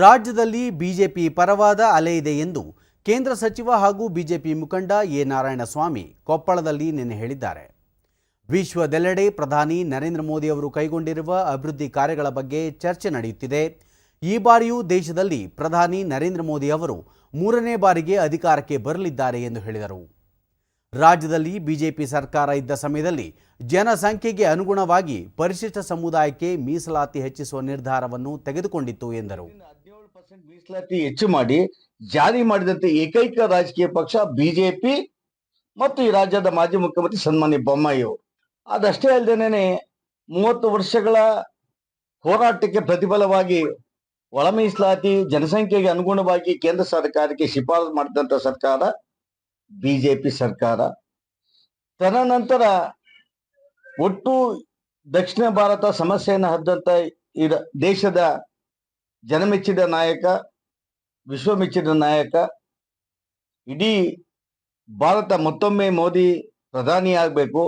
ರಾಜ್ಯದಲ್ಲಿ ಬಿಜೆಪಿ ಪರವಾದ ಅಲೆ ಇದೆ ಎಂದು ಕೇಂದ್ರ ಸಚಿವ ಹಾಗೂ ಬಿಜೆಪಿ ಮುಖಂಡ ಎ ನಾರಾಯಣಸ್ವಾಮಿ ಕೊಪ್ಪಳದಲ್ಲಿ ನಿನ್ನೆ ಹೇಳಿದ್ದಾರೆ. ವಿಶ್ವದೆಲ್ಲೆಡೆ ಪ್ರಧಾನಿ ನರೇಂದ್ರ ಮೋದಿ ಅವರು ಕೈಗೊಂಡಿರುವ ಅಭಿವೃದ್ಧಿ ಕಾರ್ಯಗಳ ಬಗ್ಗೆ ಚರ್ಚೆ ನಡೆಯುತ್ತಿದೆ. ಈ ಬಾರಿಯೂ ದೇಶದಲ್ಲಿ ಪ್ರಧಾನಿ ನರೇಂದ್ರ ಮೋದಿ ಅವರು ಮೂರನೇ ಬಾರಿಗೆ ಅಧಿಕಾರಕ್ಕೆ ಬರಲಿದ್ದಾರೆ ಎಂದು ಹೇಳಿದರು. ರಾಜ್ಯದಲ್ಲಿ ಬಿಜೆಪಿ ಸರ್ಕಾರ ಇದ್ದ ಸಮಯದಲ್ಲಿ ಜನಸಂಖ್ಯೆಗೆ ಅನುಗುಣವಾಗಿ ಪರಿಶಿಷ್ಟ ಸಮುದಾಯಕ್ಕೆ ಮೀಸಲಾತಿ ಹೆಚ್ಚಿಸುವ ನಿರ್ಧಾರವನ್ನು ತೆಗೆದುಕೊಂಡಿತ್ತು ಎಂದರು. ಹದಿನೇಳು ಪರ್ಸೆಂಟ್ ಮೀಸಲಾತಿ ಹೆಚ್ಚು ಮಾಡಿ ಜಾರಿ ಮಾಡಿದಂತೆ ಏಕೈಕ ರಾಜಕೀಯ ಪಕ್ಷ ಬಿಜೆಪಿ ಮತ್ತು ಈ ರಾಜ್ಯದ ಮಾಜಿ ಮುಖ್ಯಮಂತ್ರಿ ಸನ್ಮಾನ್ಯ ಬೊಮ್ಮಾಯಿ ಅದಷ್ಟೇ ಅಲ್ಲದೇನೆ ಮೂವತ್ತು ವರ್ಷಗಳ ಹೋರಾಟಕ್ಕೆ ಪ್ರತಿಫಲವಾಗಿ ಒಳ ಮೀಸಲಾತಿ ಜನಸಂಖ್ಯೆಗೆ ಅನುಗುಣವಾಗಿ ಕೇಂದ್ರ ಸರ್ಕಾರಕ್ಕೆ ಶಿಫಾರಸು ಮಾಡಿದಂತ ಸರ್ಕಾರ ಬಿಜೆಪಿ ಸರ್ಕಾರ. ತದನಂತರ ಒಟ್ಟು ದಕ್ಷಿಣ ಭಾರತ ಸಮಸ್ಯೆಯನ್ನು ಹದ್ದಂತ ಈ ದೇಶದ ಜನಮೆಚ್ಚಿದ ನಾಯಕ ವಿಶ್ವಮೆಚ್ಚಿದ ನಾಯಕ ಇಡೀ ಭಾರತ ಮತ್ತೊಮ್ಮೆ ಮೋದಿ ಪ್ರಧಾನಿ ಆಗಬೇಕು